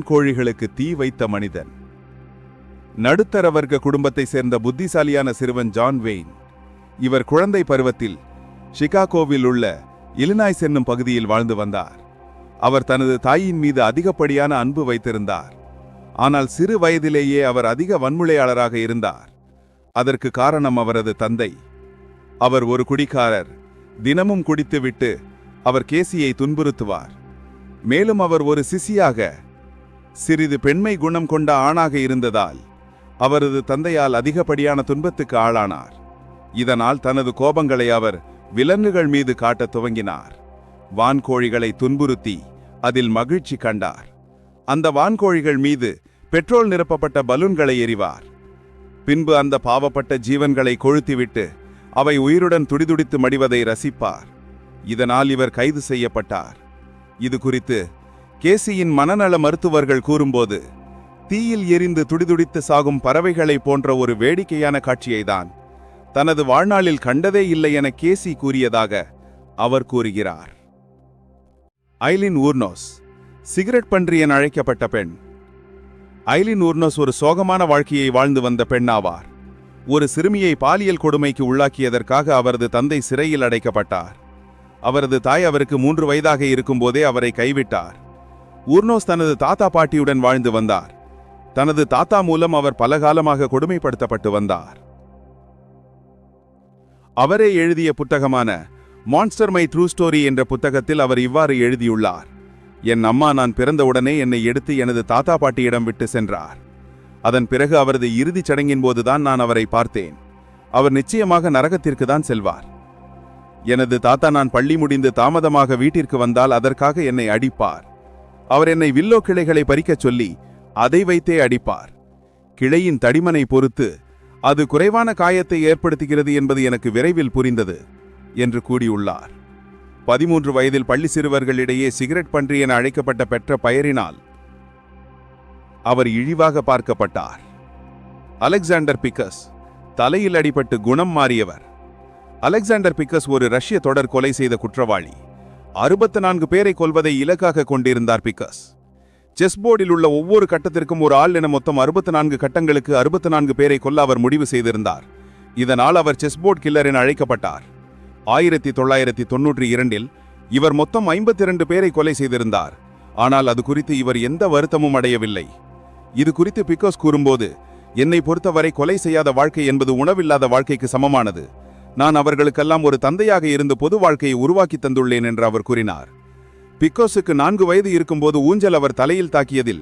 கோழிகளுக்கு தீ வைத்த மனிதன். நடுத்தர வர்க்க குடும்பத்தை சேர்ந்த புத்திசாலியான சிறுவன் ஜான் வெயின் இவர் குழந்தை பருவத்தில் சிகாகோவில் உள்ள இலினாய்ஸ் என்னும் பகுதியில் வாழ்ந்து வந்தார். அவர் தனது தாயின் மீது அதிகப்படியான அன்பு வைத்திருந்தார். ஆனால் சிறு வயதிலேயே அவர் அதிக வன்முறையாளராக இருந்தார். அதற்கு காரணம் அவரது தந்தை. அவர் ஒரு குடிகாரர் தினமும் குடித்துவிட்டு அவர் கேசியை துன்புறுத்துவார். மேலும் அவர் ஒரு சிசியாக சிறிது பெண்மை குணம் கொண்ட ஆணாக இருந்ததால் அவரது தந்தையால் அதிகப்படியான துன்பத்துக்கு ஆளானார். இதனால் தனது கோபங்களை அவர் விலங்குகள் மீது காட்டத் துவங்கினார். வான்கோழிகளை துன்புறுத்தி அதில் மகிழ்ச்சி கண்டார். அந்த வான்கோழிகள் மீது பெட்ரோல் நிரப்பப்பட்ட பலூன்களை எறிவார். பின்பு அந்த பாவப்பட்ட ஜீவன்களை கொழுத்திவிட்டு அவை உயிருடன் துடிதுடித்து மடிவதை ரசிப்பார். இதனால் இவர் கைது செய்யப்பட்டார். இது குறித்து கேசியின் மனநல மருத்துவர்கள் கூறும்போது தீயில் எரிந்து துடிதுடித்து சாகும் பறவைகளை போன்ற ஒரு வேடிக்கையான காட்சியைதான் தனது வாழ்நாளில் கண்டதே இல்லை என கேசி கூறியதாக அவர் கூறுகிறார். ஐலின் ஊர்னோஸ் சிகரெட் பன்றி என அழைக்கப்பட்ட பெண். ஐலின் ஊர்னோஸ் ஒரு சோகமான வாழ்க்கையை வாழ்ந்து வந்த பெண்ணாவார். ஒரு சிறுமியை பாலியல் கொடுமைக்கு உள்ளாக்கியதற்காக அவரது தந்தை சிறையில் அடைக்கப்பட்டார். அவரது தாய் அவருக்கு மூன்று வயதாக இருக்கும்போதே அவரை கைவிட்டார். ஊர்னோஸ் தனது தாத்தா பாட்டியுடன் வாழ்ந்து வந்தார். தனது தாத்தா மூலம் அவர் பலகாலமாக கொடுமைப்படுத்தப்பட்டு வந்தார். அவரே எழுதிய புத்தகமான மான்ஸ்டர் மை ட்ரூ ஸ்டோரி என்ற புத்தகத்தில் அவர் இவ்வாறு எழுதியுள்ளார். என் அம்மா நான் பிறந்தவுடனே என்னை எடுத்து எனது தாத்தா பாட்டியிடம் விட்டு சென்றார். அதன் பிறகு அவரது இறுதிச் சடங்கின் போதுதான் நான் அவரை பார்த்தேன். அவர் நிச்சயமாக நரகத்திற்கு தான் செல்வார். எனது தாத்தா நான் பள்ளி முடிந்து தாமதமாக வீட்டிற்கு வந்தால் அதற்காக என்னை அடிப்பார். அவர் என்னை வில்லோ கிளைகளை பறிக்கச் சொல்லி அதை வைத்தே அடிப்பார். கிளையின் தடிமனை பொறுத்து அது குறைவான காயத்தை ஏற்படுத்துகிறது என்பது எனக்கு விரைவில் புரிந்தது என்று கூறியுள்ளார். பதிமூன்று வயதில் பள்ளி சிறுவர்களிடையே சிகரெட் பன்றி என அழைக்கப்பட்ட பெற்ற பெயரினால் அவர் இழிவாக பார்க்கப்பட்டார். அலெக்சாண்டர் பிக்கஸ் தலையில் அடிபட்டு குணம் மாறியவர். அலெக்சாண்டர் பிக்கஸ் ஒரு ரஷ்ய தொடர் கொலை செய்த குற்றவாளி. அறுபத்து நான்கு பேரை கொல்வதை இலக்காக கொண்டிருந்தார் பிக்கஸ். செஸ் போர்டில் உள்ள ஒவ்வொரு கட்டத்திற்கும் ஒரு ஆள் என மொத்தம் அறுபத்து நான்கு கட்டங்களுக்கு அறுபத்து நான்கு பேரை கொல்ல அவர் முடிவு செய்திருந்தார். இதனால் அவர் செஸ் போர்ட் கில்லர் என அழைக்கப்பட்டார். ஆயிரத்தி தொள்ளாயிரத்தி தொன்னூற்றி இரண்டில் இவர் மொத்தம் ஐம்பத்தி இரண்டு பேரை கொலை செய்திருந்தார். ஆனால் அது குறித்து இவர் எந்த வருத்தமும் அடையவில்லை. இது குறித்து பிக்கோஸ் கூறும்போது என்னை பொறுத்தவரை கொலை செய்யாத வாழ்க்கை என்பது உணவில்லாத வாழ்க்கைக்கு சமமானது. நான் அவர்களுக்கெல்லாம் ஒரு தந்தையாக இருந்து பொது வாழ்க்கையை உருவாக்கி தந்துள்ளேன் என்று அவர் கூறினார். பிக்கோஸுக்கு நான்கு வயது இருக்கும்போது ஊஞ்சல் அவர் தலையில் தாக்கியதில்